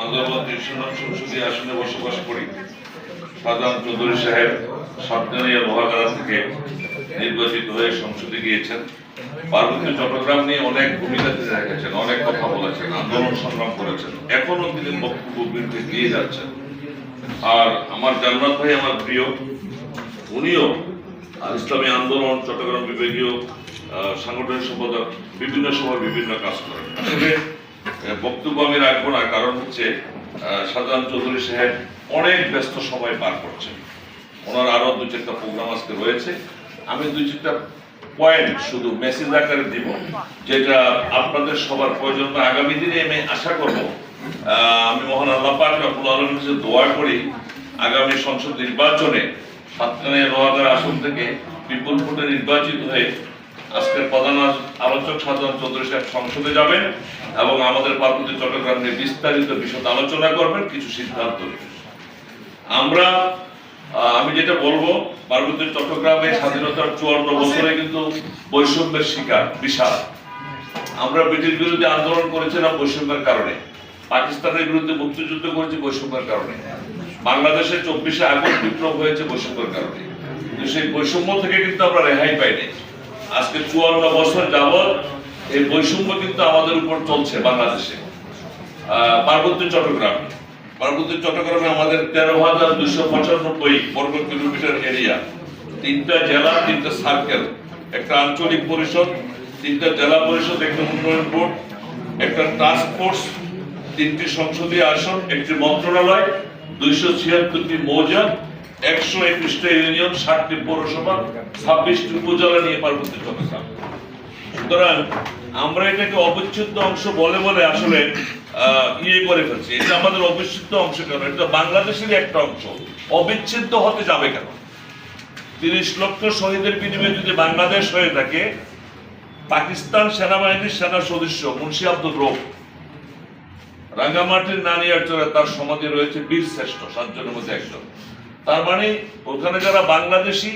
বান্দরবান নির্বাচিত হয়ে সংসদে গিয়েছেন। পার্বত্য চট্টগ্রাম নিয়ে অনেক ভূমিকা তিনি রেখেছেন, অনেক কথা বলেছেন, আন্দোলন সংগ্রাম করেছেন, এখনও তিনি বক্তব্য দিয়ে যাচ্ছেন। আর আমার জান্নাত ভাই, আমার প্রিয়, উনিও ইসলামী আন্দোলন, চট্টগ্রাম বিভাগীয় সাংগঠনিক সম্পাদক, বিভিন্ন সময় বিভিন্ন কাজ করেন। আসলে বক্তব্য আমি রাখব না, কারণ হচ্ছে শাহজাহান চৌধুরী সাহেব অনেক ব্যস্ত সময় পার করছেন। ওনার আরও দু চারটা প্রোগ্রাম আজকে রয়েছে। আমি দুই চারটা পয়েন্ট শুধু মেসেজ আকারে দিব, যেটা আপনাদের সবার প্রয়োজন। আগামী দিনে আমি আশা করব আমি মহান আল্লাহ পাক রব্বুল আলামিনের কাছে দোয়া করি, আগামী সংসদ নির্বাচনে সাতকানিয়া লোহাগার আসন থেকে বিপুল ভোটে নির্বাচিত হয়ে আজকের প্রধান আলোচক সাধারণ চৌধুরী সাহেব সংসদে যাবেন এবং আমাদের পার্বতী চট্টগ্রাম নিয়ে বিস্তারিত বিশদ আলোচনা করবেন কিছু সিদ্ধান্ত আমরা আমি যেটা বলব পার্বতী চট্টগ্রামে স্বাধীনতার চুয়ান্ন বছরে কিন্তু বৈষম্যের শিকার বিশাল। আমরা ব্রিটিশ বিরোধী আন্দোলন করেছিলাম বৈষম্যের কারণে। পাকিস্তানের বিরুদ্ধে মুক্তিযুদ্ধ করেছি বৈষম্যের কারণে। বাংলাদেশে চব্বিশে আগস্ট বিপ্লব হয়েছে বৈষম্যের কারণে। সেই বৈষম্য থেকে কিন্তু আমরা রেহাই পাইনি। আজকে চুয়ান্ন বছর যাবৎ এই বৈষম্য কিন্তু আমাদের উপর চলছে বাংলাদেশে। পার্বত্য চট্টগ্রাম। পার্বত্য চট্টগ্রামে আমাদের তেরো হাজার দুশো পঁচানব্বই বর্গ কিলোমিটার এরিয়া, তিনটা জেলা, তিনটা সার্কেল একটা আঞ্চলিক পরিষদ, তিনটা জেলা পরিষদ, একটা উন্নয়ন বোর্ড, একটা টাস্ক ফোর্স তিনটি সংসদীয় আসন, একটি মন্ত্রণালয়, দুইশো ছিয়াত্তরটি মৌজা একশো একুশটা ইউনিয়ন, ষাটটি পৌরসভা, ছাব্বিশটি উপজেলা নিয়ে পার্বত্য চট্টগ্রাম সুতরাং আমরা এটাকে অবিচ্ছেদ্য অংশ বলে বলে আসলে ইয়ে করে ফেলছি। এটা আমাদের অবিচ্ছেদ্য অংশ কেন? এটা বাংলাদেশেরই একটা অংশ। অবিচ্ছেদ্য হতে যাবে কেন? তিরিশ লক্ষ শহীদের বিনিময়ে যদি বাংলাদেশ হয়ে থাকে, পাকিস্তান সেনাবাহিনীর সেনা সদস্য মুন্সি আব্দুল রব রাঙ্গামাটির নানিয়ার চরে তার সমাধি রয়েছে বীর শ্রেষ্ঠ, সাতজনের মধ্যে একজন। তার মানে ওখানে যারা বাংলাদেশি,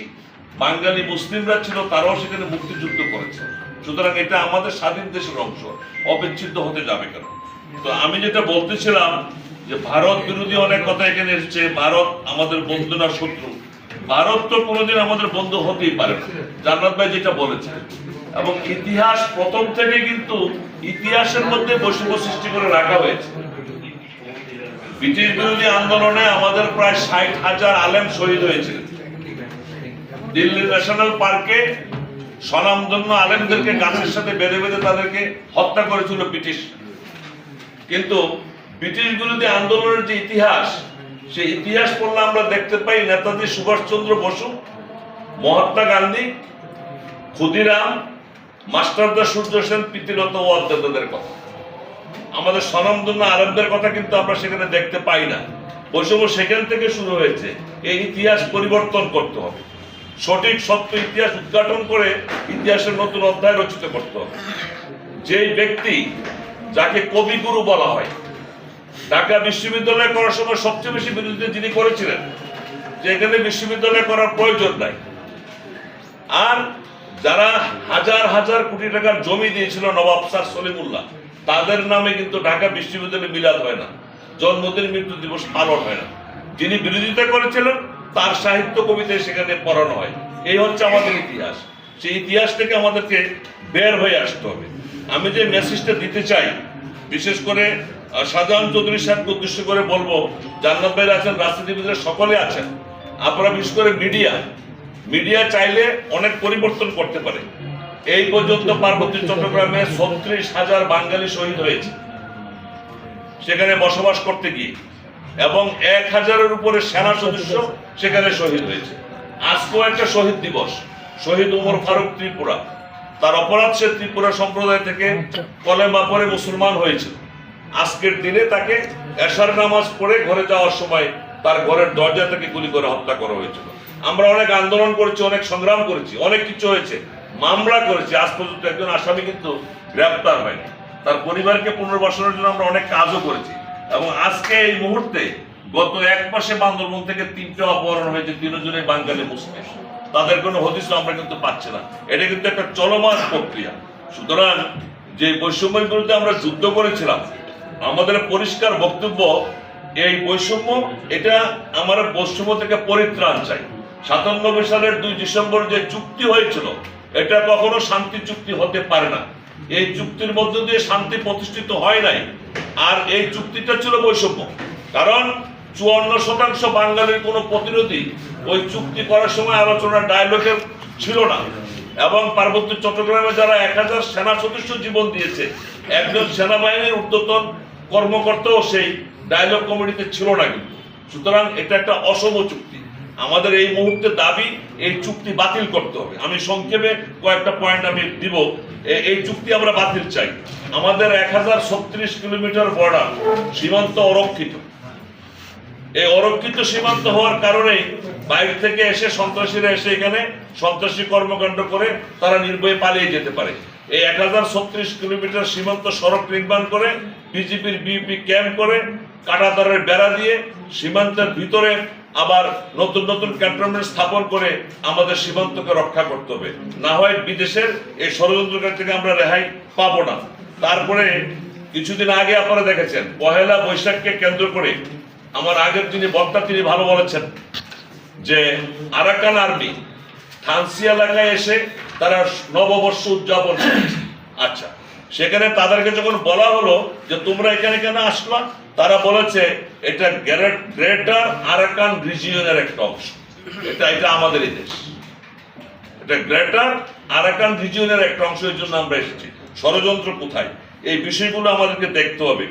বাঙালি মুসলিমরা ছিল, তারাও সেখানে মুক্তিযুদ্ধ করেছে। সুতরাং এটা আমাদের স্বাধীন দেশের অংশ। অবিচ্ছেদ্য হতে যাবে কেন? তো আমি যেটা বলতেছিলাম যে ভারত বিরোধী অনেক কথা এখানে এসেছে। ভারত আমাদের বন্ধু না শত্রু। ভারত তো কোনোদিন আমাদের বন্ধু হতেই পারে জান্নাত ভাই যেটা বলেছে। এবং ইতিহাস প্রথম থেকে কিন্তু ইতিহাসের মধ্যে বৈষম্য সৃষ্টি করে রাখা হয়েছে। ব্রিটিশ বিরোধী আন্দোলনে আমাদের প্রায় ষাট হাজার আলেম শহীদ হয়েছিল দিল্লি ন্যাশনাল পার্কে স্বনামধন্য আলেমদেরকে গাছের সাথে বেঁধে বেঁধে তাদেরকে হত্যা করেছিল ব্রিটিশ। কিন্তু ব্রিটিশ বিরোধী আন্দোলনের যে ইতিহাস, সেই ইতিহাস পড়লে আমরা দেখতে পাই নেতাজি সুভাষচন্দ্র বসু, মহাত্মা গান্ধী, ক্ষুদিরাম, মাস্টারদা সূর্য সেন প্রীতিরত ও অদ্যাতাদের কথা। আমাদের স্বনামধন্য আলেমদের কথা কিন্তু আমরা সেখানে দেখতে পাই না। বৈষম্য সেখান থেকে শুরু হয়েছে। এই ইতিহাস পরিবর্তন করতে হবে। সঠিক সত্য ইতিহাস উদ্ঘাটন করে ইতিহাসের নতুন অধ্যায় রচিত করতে হবে। যেই ব্যক্তি যাকে কবিগুরু বলা হয়, ঢাকা বিশ্ববিদ্যালয়ে করার সময় সবচেয়ে বেশি বিরোধিতা যিনি করেছিলেন, যে এখানে বিশ্ববিদ্যালয় করার প্রয়োজন নাই। আর যারা হাজার হাজার কোটি টাকার জমি দিয়েছিল নবাব স্যার সলিমুল্লাহ তাদের নামে কিন্তু ঢাকা বিশ্ববিদ্যালয়ে মিলাদ হয় না। জন্মদিন, মৃত্যু দিবস পালন হয় না। যিনি বিরোধিতা করেছিলেন, তার সাহিত্য কবিতায় সেখানে পড়ানো হয়। এই হচ্ছে আমাদের ইতিহাস। সেই ইতিহাস থেকে আমাদেরকে বের হয়ে আসতে হবে। আমি যে মেসেজটা দিতে চাই, বিশেষ করে শাহজাহান চৌধুরী সাহেবকে উদ্দেশ্য করে বলব, জান্নাত ভাইরা আছেন, রাজনীতিবিদরা সকলে আছেন। আপনারা বিশেষ করে মিডিয়া মিডিয়া চাইলে অনেক পরিবর্তন করতে পারে। এই পর্যন্ত পার্বতী চট্টগ্রামে ছত্রিশ হাজার বাঙালি শহীদ হয়েছে। সেখানে বসবাস করতে গিয়ে। এবং এক হাজারের উপরে সেনা সদস্য সেখানে শহীদ হয়েছে। আজকেও একটা শহীদ দিবস। শহীদ উমর ফারুক ত্রিপুরা। তার অপরাধ সে ত্রিপুরা সম্প্রদায় থেকে কলেমা পরে মুসলমান হয়েছিল আজকের দিনে তাকে এশার নামাজ পড়ে ঘরে যাওয়ার সময় তার ঘরের দরজা থেকে গুলি করে হত্যা করা হয়েছিল। আমরা অনেক আন্দোলন করেছি, অনেক সংগ্রাম করেছি, অনেক কিছু হয়েছে। মামলা করেছি, আজ পর্যন্ত একজন আসামি কিন্তু গ্রেপ্তার হয়নি। তার পরিবারকে পুনর্বাসনের জন্য আমরা অনেক কাজও করেছি। এবং আজকে এই মুহূর্তে গত এক মাসে বান্দরবন থেকে তিনটে অপহরণ হয়েছে তিনজনে বাঙালি মুসলিম। তাদের কোনো হদিস আমরা কিন্তু পাচ্ছি না। এটা কিন্তু একটা চলমান প্রক্রিয়া। সুতরাং যে বৈষম্যের বিরুদ্ধে আমরা যুদ্ধ করেছিলাম, আমাদের পরিষ্কার বক্তব্য, এই বৈষম্য, এটা আমার বৈষম্য থেকে পরিত্রাণ চাই। সাতানব্বই সালের দুই ডিসেম্বর যে চুক্তি হয়েছিল, এটা কখনো শান্তি চুক্তি হতে পারে না। এই চুক্তির মধ্য দিয়ে শান্তি প্রতিষ্ঠিত হয় নাই, আর এই চুক্তিটা ছিল বৈষম্য। কারণ চুয়ান্ন শতাংশ বাঙালির কোনো প্রতিরোধী ওই চুক্তি করার সময় আলোচনা ডায়লগের ছিল না। এবং পার্বত্য চট্টগ্রামে যারা এক হাজার সেনা সদস্য জীবন দিয়েছে, একজন সেনাবাহিনীর ঊর্ধ্বতন কর্মকর্তাও সেই ডায়লগ কমিটিতে ছিল না কিন্তু। সুতরাং এটা একটা অসম চুক্তি। আমাদের এই মুহূর্তে দাবি, এই চুক্তি বাতিল করতে হবে। আমি সংক্ষেপে কয়েকটা পয়েন্ট আমি দিব। এই চুক্তি আমরা বাতিল চাই। আমাদের এক হাজার ছত্রিশ কিলোমিটার বর্ডার সীমান্ত অরক্ষিত। এই অরক্ষিত সীমান্ত হওয়ার কারণে বাইরে থেকে এসে সন্ত্রাসীরা এসে এখানে সন্ত্রাসী কর্মকাণ্ড করে তারা নির্ভয়ে পালিয়ে যেতে পারে। এই এক হাজার ছত্রিশ কিলোমিটার সীমান্ত সড়ক নির্মাণ করে বিজেপির বিপি ক্যাম্প করে, কাটাতারের বেড়া দিয়ে সীমান্তের ভিতরে আবার নতুন নতুন ক্যান্টনমেন্ট স্থাপন করে আমাদের সীমান্তকে রক্ষা করতে হবে। না হয় বিদেশের এই ষড়যন্ত্রকার থেকে আমরা রেহাই পাবো না। তারপরে কিছুদিন আগে আপনারা দেখেছেন, পহেলা বৈশাখকে কেন্দ্র করে আমার আগের যিনি বক্তা, তিনি ভালো বলেছেন যে আরাকান আর্মি থানসি এলাকায় এসে তারা নববর্ষ উদযাপন আচ্ছা সেখানে তাদেরকে যখন বলা হলো যে তোমরা এখানে কেন আসলা, তারা বলেছে, এটা গ্রেটার আরাকান রিজিয়নের একটা অংশ। এটা এটা আমাদেরই দেশ। এটা গ্রেটার আরাকান রিজিয়নের একটা অংশ, এর জন্য আমরা এসেছি। ষড়যন্ত্র কোথায়? এই বিষয়গুলো আমাদেরকে দেখতে হবে।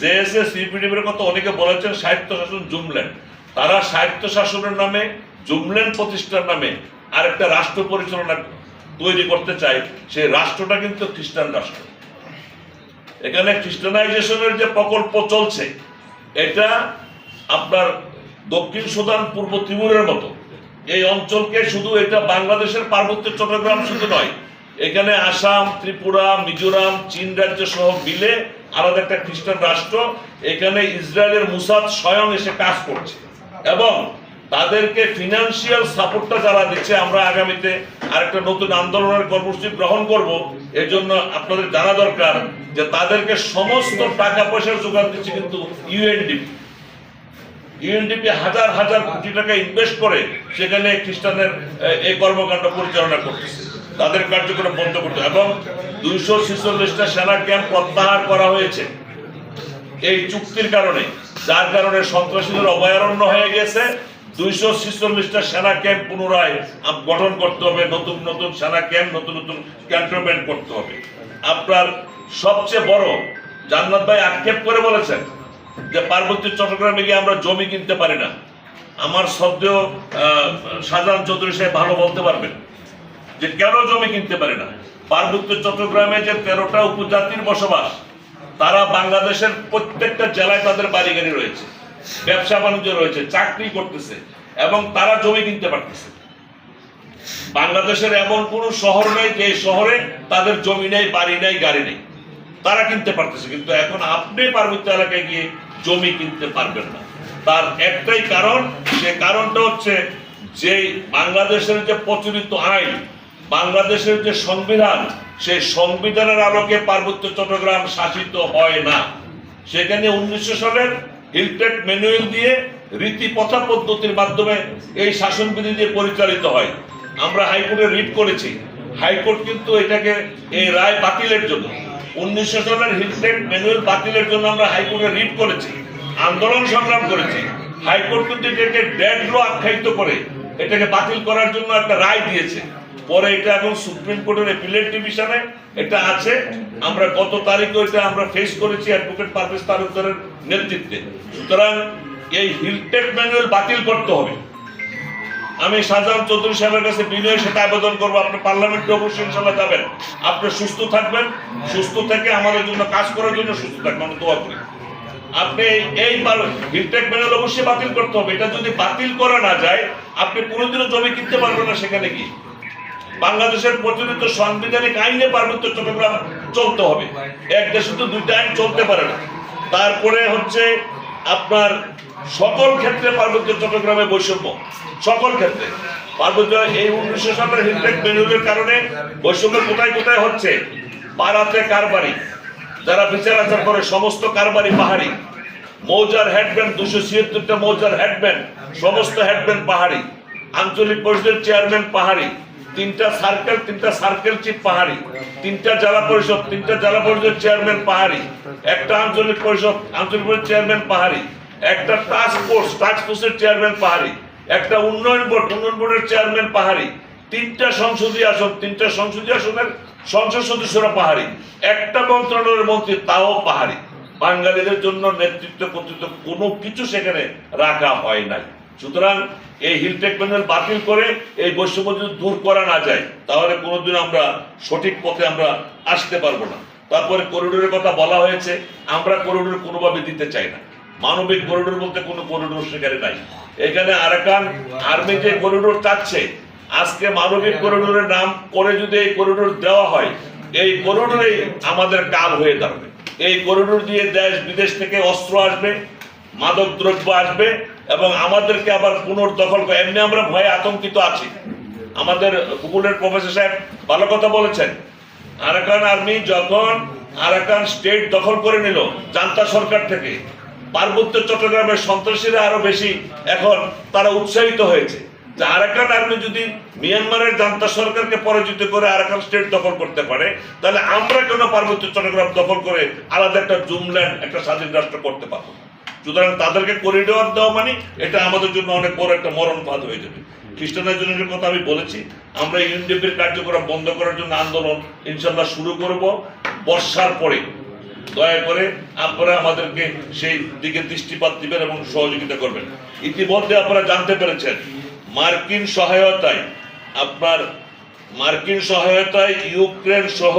জেএসএ সিপিডিবির কথা অনেকে বলেছেন সাহিত্য শাসন জুমল্যান্ড তারা সাহিত্য শাসনের নামে জুমল্যান্ড প্রতিষ্ঠার নামে আরেকটা রাষ্ট্র পরিচালনা তৈরি করতে চায়। সেই রাষ্ট্রটা কিন্তু খ্রিস্টান রাষ্ট্র। এখানে খ্রিস্টানাইজেশনের যে প্রকল্প চলছে, এটা আপনার দক্ষিণ সুদান, পূর্ব তিমুরের মতো। এই অঞ্চলকে শুধু এটা বাংলাদেশের পার্বত্য চট্টগ্রাম শুধু নয়, এখানে আসাম, ত্রিপুরা, মিজোরাম, চীন রাজ্য সহ মিলে আলাদা একটা খ্রিস্টান রাষ্ট্র, এখানে ইসরায়েলের মুসাদ স্বয়ং এসে কাজ করছে। এবং তাদেরকে ফিনান্সিয়াল সাপোর্টটা যারা দিচ্ছে, আমরা আগামীতে আরেকটা নতুন আন্দোলনের কর্মসূচি গ্রহণ করব। এর জন্য আপনাদের জানা দরকার যে তাদেরকে সমস্ত টাকা পয়সার যোগান দিচ্ছে কিন্তু ইউএনডিপি ইউএনডিপি হাজার হাজার কোটি টাকা ইনভেস্ট করে সেখানে খ্রিস্টানের এই কর্মকাণ্ড পরিচালনা করতেছে। তাদের কার্যক্রম বন্ধ করতে এবং দুইশো ছেচল্লিশটা সেনা ক্যাম্প প্রত্যাহার করা হয়েছে। এই চুক্তির কারণে, যার কারণে সন্ত্রাসীদের অভয়ারণ্য হয়ে গেছে। দুইশো ছিচল্লিশটা সেনা ক্যাম্প পুনরায় গঠন করতে হবে, নতুন নতুন সেনা ক্যাম্প, নতুন নতুন ক্যান্টনমেন্ট করতে হবে। আপনার সবচেয়ে বড়, জান্নাত ভাই আক্ষেপ করে বলেছেন যে পার্বত্য চট্টগ্রামে গিয়ে আমরা জমি কিনতে পারি না। আমার শব্দেও সাজান চৌধুরী সাহেব ভালো বলতে পারবেন যে কেন জমি কিনতে পারে না? পার্বত্য চট্টগ্রামে যে তেরোটা উপজাতির বসবাস, তারা বাংলাদেশের প্রত্যেকটা জেলায় তাদের বাড়ি গাড়ি রয়েছে। ব্যবসা বাণিজ্য রয়েছে, চাকরি করতেছে, এবং তারা জমি কিনতে পারতেছে। বাংলাদেশের এমন কোন শহর নেই যে শহরে তাদের জমি নেই, বাড়ি নেই, গাড়ি নেই। তারা কিনতে পারতেছে, কিন্তু এখন আপনি পার্বত্য এলাকায় গিয়ে জমি কিনতে পারবেন না। তার একটাই কারণ, সে কারণটা হচ্ছে যে বাংলাদেশের যে প্রচলিত আইন, বাংলাদেশের যে সংবিধান, সেই সংবিধানের আলোকে পার্বত্য চট্টগ্রাম শাসিত হয় না। সেখানে উনিশশো সালের হিলটেড ম্যানুয়াল দিয়ে রীতি প্রথা পদ্ধতির মাধ্যমে এই শাসনবিধি দিয়ে পরিচালিত হয়। আমরা হাইকোর্টে রিট করেছি। হাইকোর্ট কিন্তু এটাকে এই রায় বাতিলের জন্য, উনিশশো সালের হিলটেড ম্যানুয়াল বাতিলের জন্য আমরা হাইকোর্টে রিট করেছি, আন্দোলন সংগ্রাম করেছি। হাইকোর্ট কিন্তু এটাকে ডেড ল আখ্যায়িত করে, এটাকে বাতিল করার জন্য একটা রায় দিয়েছে। পরে এটা এখন সুপ্রিম কোর্টের এপিলেট ডিভিশনে এটা আছে। আমরা গত তারিখে ওইটা আমরা ফেস করেছি অ্যাডভোকেট পারভেজ তালুকদারের নেতৃত্বে। সুতরাং এই হিলটেক ম্যানুয়াল বাতিল করতে হবে। আমি শাহজাহান চৌধুরী সাহেবের কাছে বিনয়ের সাথে আবেদন করব। আপনি পার্লামেন্টে অবশ্যই ইনশাল্লাহ যাবেন। আপনি সুস্থ থাকবেন। সুস্থ থেকে আমাদের জন্য কাজ করার জন্য সুস্থ থাকবেন। আমি দোয়া করি। আপনি এই হিলটেক ম্যানুয়াল অবশ্যই বাতিল করতে হবে। এটা যদি বাতিল করা না যায়, আপনি কোনোদিনও জমি কিনতে পারবেন না সেখানে গিয়ে। বাংলাদেশের প্রচলিত সাংবিধানিক আইনে পার্বত্য চট্টগ্রাম চলতে হবে। এক দেশে তো দুইটা আইন চলতে পারে না। তারপরে হচ্ছে আপনার সকল ক্ষেত্রে পার্বত্য চট্টগ্রামে বৈষম্য। সকল ক্ষেত্রে। পার্বত্য এই উনিশশো সালের হিলটেক ম্যানুয়ালের কারণে বৈষম্য কোথায় কোথায় হচ্ছে? পাড়াতে কার বাড়ি যারা বিচার আচার করে, সমস্ত কারবারি পাহাড়ি। মৌজার হেডব্যান্ড দুশো ছিয়াত্তরটা মৌজার হেডব্যান্ড সমস্ত হেডব্যান্ড পাহাড়ি। আঞ্চলিক পরিষদের চেয়ারম্যান পাহাড়ি। তিনটা সার্কেল তিনটা সার্কেল চিফ পাহাড়ি, তিনটা জেলা পরিষদ, তিনটা জেলা পরিষদের চেয়ারম্যান পাহাড়ি, একটা আঞ্চলিক পরিষদ আঞ্চলিক পরিষদ চেয়ারম্যান পাহাড়ি, একটা টাস্ক ফোর্স টাস্ক ফোর্সের চেয়ারম্যান পাহাড়ি, একটা উন্নয়ন বোর্ড উন্নয়ন বোর্ডের চেয়ারম্যান পাহাড়ি, তিনটা সংসদীয় আসন, তিনটা সংসদীয় আসনের সংসদ সদস্যরা পাহাড়ি, একটা মন্ত্রণালয়ের মন্ত্রী তাও পাহাড়ি। বাঙালিদের জন্য নেতৃত্ব, কর্তৃত্ব কোনো কিছু সেখানে রাখা হয় নাই। সুতরাং এই হিলটেক প্যানেল বাতিল করে এই বৈষম্য যদি দূর করা না যায়, তাহলে কোনোদিন আমরা সঠিক পথে আমরা আসতে পারব না। তারপরে করিডোরের কথা বলা হয়েছে, আমরা করিডোর কোনোভাবে দিতে চাই না। মানবিক করিডোর বলতে কোনো করিডোর সেখানে নাই। এখানে আরাকান আর্মি যে করিডোর চাচ্ছে, আজকে মানবিক করিডোরের নাম করে যদি এই করিডোর দেওয়া হয়, এই করিডোরেই আমাদের কাল হয়ে দাঁড়াবে। এই করিডোর দিয়ে দেশ বিদেশ থেকে অস্ত্র আসবে মাদক দ্রব্য আসবে এবং আমাদেরকে আবার পুনর্দখল করে। এমনি আমরা ভয়ে আতঙ্কিত আছি। আমাদের ভূগোলের প্রফেসর সাহেব ভালো কথা বলেছেন। আরাকান আর্মি যখন আরাকান স্টেট দখল করে নিল, জান্তা সরকার থেকে, পার্বত্য চট্টগ্রামের সন্ত্রাসীরা আরও বেশি এখন তারা উৎসাহিত হয়েছে যে আরাকান আর্মি যদি মিয়ানমারের জান্তা সরকারকে পরাজিত করে আরাকান স্টেট দখল করতে পারে, তাহলে আমরা কেন পার্বত্য চট্টগ্রাম দখল করে আলাদা একটা জুমল্যান্ড, একটা স্বাধীন রাষ্ট্র করতে পারব? সুতরাং তাদেরকে করিডোর দেওয়া মানে এটা আমাদের জন্য অনেক বড় একটা মরণ ফাঁদ হয়ে যাবে। খ্রিস্টানদের জন্য কথা আমি বলেছি, আমরা ইউনিডেপের কার্যক্রম বন্ধ করার জন্য আন্দোলন ইনশাল্লাহ শুরু করব। বর্ষার পরে, দয়া করে আপনারা আমাদেরকে সেই দিকে দৃষ্টিপাত দিবেন এবং সহযোগিতা করবেন। ইতিমধ্যে আপনারা জানতে পেরেছেন, মার্কিন সহায়তায় আপনার, মার্কিন সহায়তায় ইউক্রেন সহ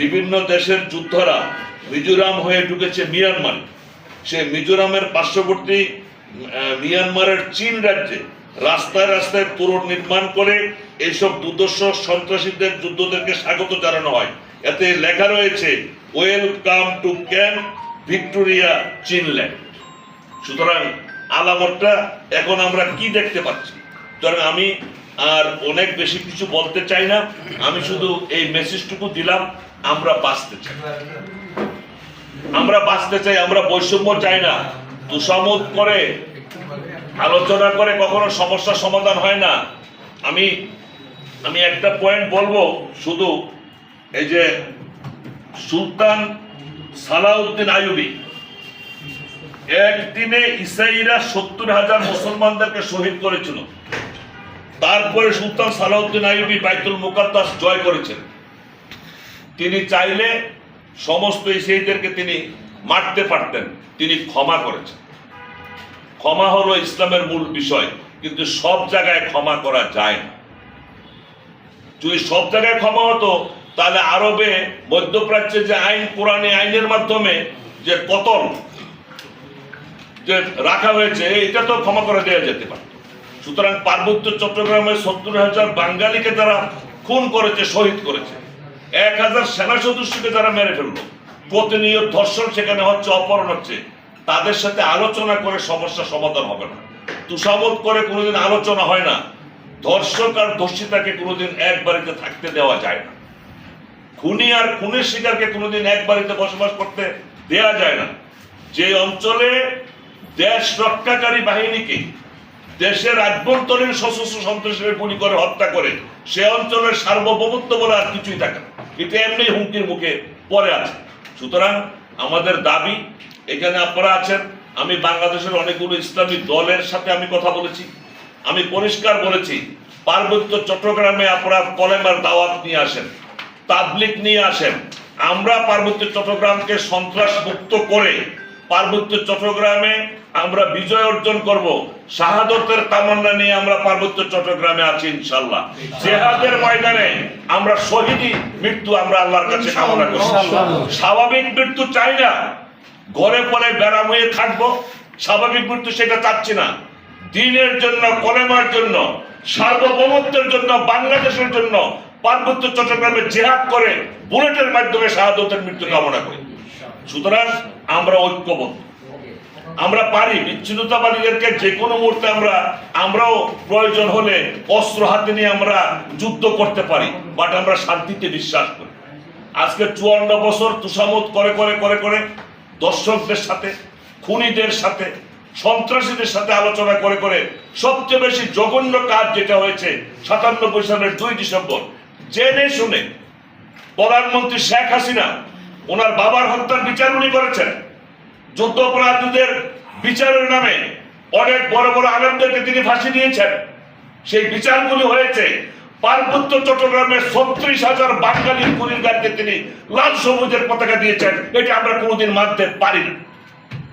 বিভিন্ন দেশের যুদ্ধরা মিজোরাম হয়ে ঢুকেছে মিয়ানমার। সে মিজোরামের পার্শ্ববর্তী মিয়ানমারের চীন রাজ্যে রাস্তায় রাস্তায় তোরণ নির্মাণ করে এইসব দুর্দর্শ সন্ত্রাসীদের, যুদ্ধদেরকে স্বাগত জানানো হয়। এতে লেখা রয়েছে welcome to camp Victoria Chinland সুতরাং আলামতটা এখন আমরা কি দেখতে পাচ্ছি? সুতরাং আমি আর অনেক বেশি কিছু বলতে চাই না, আমি শুধু এই মেসেজটুকু দিলাম, আমরা বাঁচতে চাই। আমরা বাঁচতে চাই, আমরা বৈষম্য চাই না। তুষামত করে, আলোচনা করে কখনো সমস্যার সমাধান হয় না। আমি আমি একটা পয়েন্ট বলব, শুধু এই যে সুলতান সালাউদ্দিন আয়ুবি একদিনে ইসাইরা সত্তর হাজার মুসলমানদেরকে শহীদ করেছিল। তারপরে সুলতান সালাউদ্দিন আইয়ুবী বাইতুল মুকাদ্দাস জয় করেছেন। তিনি চাইলে সমস্ত ইসাইদেরকে তিনি মারতে পারতেন, তিনি ক্ষমা করেছেন। ক্ষমা হলো ইসলামের মূল বিষয়, কিন্তু সব জায়গায় ক্ষমা করা যায় না। যদি সব জায়গায় ক্ষমা হতো, তাহলে আরবে মধ্যপ্রাচ্যে যে আইন, কোরআনে আইনের মাধ্যমে যে কতল যে রাখা হয়েছে, এটা তো ক্ষমা করে দেওয়া যেতে পারত। সুতরাং পার্বত্য চট্টগ্রামের সত্তর হাজার বাঙালিকে তারা খুন করেছে, শহীদ করেছে। এক হাজার সেনা সদস্যকে যারা মেরে ফেলল, প্রতিনিয়ত ধর্ষণ সেখানে হচ্ছে, অপহরণ হচ্ছে। তাদের সাথে আলোচনা করে সমস্যা সমাধান হবে না। তুষামত করে কোনোদিন আলোচনা হয় না। ধর্ষক আর ধর্ষিতাকে কোনোদিন এক বাড়িতে থাকতে দেওয়া যায় না। খুনি আর খুনের শিকারকে কোনোদিন এক বাড়িতে বসবাস করতে দেয়া যায় না। যে অঞ্চলে দেশ রক্ষাকারী বাহিনীকে দেশের আভ্যন্তরীণ সশস্ত্র সন্ত্রাসীদের গুলি করে হত্যা করে, সে অঞ্চলের সার্বভৌমত্ব বলে আর কিছুই থাকে না। এটা এমনি হুমকির মুখে পরে আছে। সুতরাং আমাদের দাবি, এখানে আপনারা আছেন, আমি বাংলাদেশের অনেকগুলো ইসলামী দলের সাথে আমি কথা বলেছি। আমি পরিষ্কার বলেছি, পার্বত্য চট্টগ্রামে আপনারা কলেমার দাওয়াত নিয়ে আসেন তাবলিক নিয়ে আসেন। আমরা পার্বত্য চট্টগ্রামকে সন্ত্রাস মুক্ত করে পার্বত্য চট্টগ্রামে আমরা বিজয় অর্জন করব। শাহাদতের কামনা নিয়ে আমরা পার্বত্য চট্টগ্রামে আছি ইনশাল্লাহ জেহাদের ময়দানে আমরা শহীদি মৃত্যু আমরা আল্লাহর কাছে কামনা করি স্বাভাবিক মৃত্যু চাই না। ঘরে পরে ব্যারাম হয়ে থাকব। স্বাভাবিক মৃত্যু সেটা চাচ্ছি না। দিনের জন্য কলেমার জন্য সার্বভৌমত্বের জন্য বাংলাদেশের জন্য পার্বত্য চট্টগ্রামে জেহাদ করে বুলেটের মাধ্যমে শাহাদতের মৃত্যু কামনা করি। সুতরাং আমরা ঐক্যবদ্ধ। আমরা পারি, বিচ্ছিন্নতাবাদীদেরকে যে কোনো মুহূর্তে আমরা, আমরাও প্রয়োজন হলে অস্ত্র হাতে নিয়ে আমরা যুদ্ধ করতে পারি বাট আমরা শান্তিতে বিশ্বাস করি। আজকে চুয়ান্ন বছর তুষামত করে করে করে করে দর্শকদের সাথে, খুনিদের সাথে, সন্ত্রাসীদের সাথে আলোচনা করে করে সবচেয়ে বেশি জঘন্য কাজ যেটা হয়েছে সাতান্নব্বই সালের দুই ডিসেম্বর, জেনে শুনে প্রধানমন্ত্রী শেখ হাসিনা ওনার বাবার হত্যার বিচার উনি করেছেন। যুদ্ধ অপরাধীদের বিচারের নামে অনেক বড় বড় আলেমদেরকে তিনি ফাঁসি দিয়েছেন। সেই বিচারগুলি হয়েছে পার্বত্য চট্টগ্রামে ছত্রিশ হাজার বাঙালি খুনির তিনি লাল সবুজের পতাকা দিয়েছেন। এটা আমরা কোনোদিন মানতে পারি না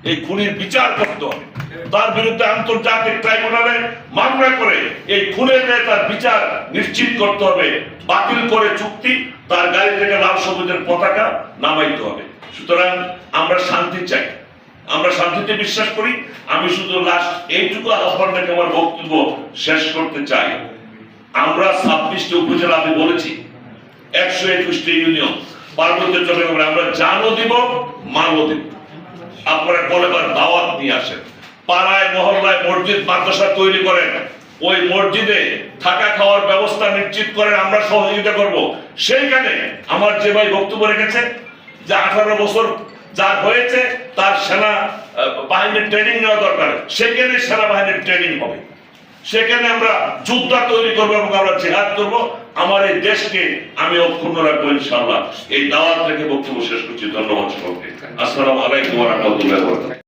এই খুনির বিচার করতে হবে। তার বিরুদ্ধে আন্তর্জাতিক ট্রাইব্যুনালে মামলা করে এই খুনের ন্যায় তার বিচার নিশ্চিত করতে হবে। বাতিল করে চুক্তি, তার গাড়ি থেকে লাল সবুজের পতাকা নামাইতে হবে। সুতরাং আমরা শান্তি চাই। আমরা শান্তিতে বিশ্বাস করি। আমি শুধু লাস্ট এইটুকু আহ্বান রেখে আমার বক্তব্য শেষ করতে চাই। আমরা ছাব্বিশটি উপজেলা আমি বলেছি, একশো একুশটি ইউনিয়ন। পার্বত্য চট্টগ্রামে আমরা জানও দিব মালও দিব। আপনারা কলেবার দাওয়াত নিয়ে আসেন। পাড়ায়, মহল্লায় মসজিদ, মাদ্রাসা তৈরি করেন। ওই মসজিদে থাকা খাওয়ার ব্যবস্থা নিশ্চিত করেন, আমরা সহযোগিতা করব। সেইখানে আমার যে ভাই বক্তব্য রেখেছে, যে আঠারো বছর যা হয়েছে, তার সেনা বাহিনীর ট্রেনিং নেওয়া দরকার। সেখানে সেনাবাহিনীর ট্রেনিং হবে। সেখানে আমরা যোদ্ধা তৈরি করব এবং আমরা জেহাদ করব। আমার এই দেশকে আমি অক্ষুণ্ণ রাখব ইনশাআল্লাহ। এই দাওয়াত রেখে বক্তব্য শেষ করছি। ধন্যবাদ সকলকে। আসসালামু আলাইকুম রাহমাতুল্লাহি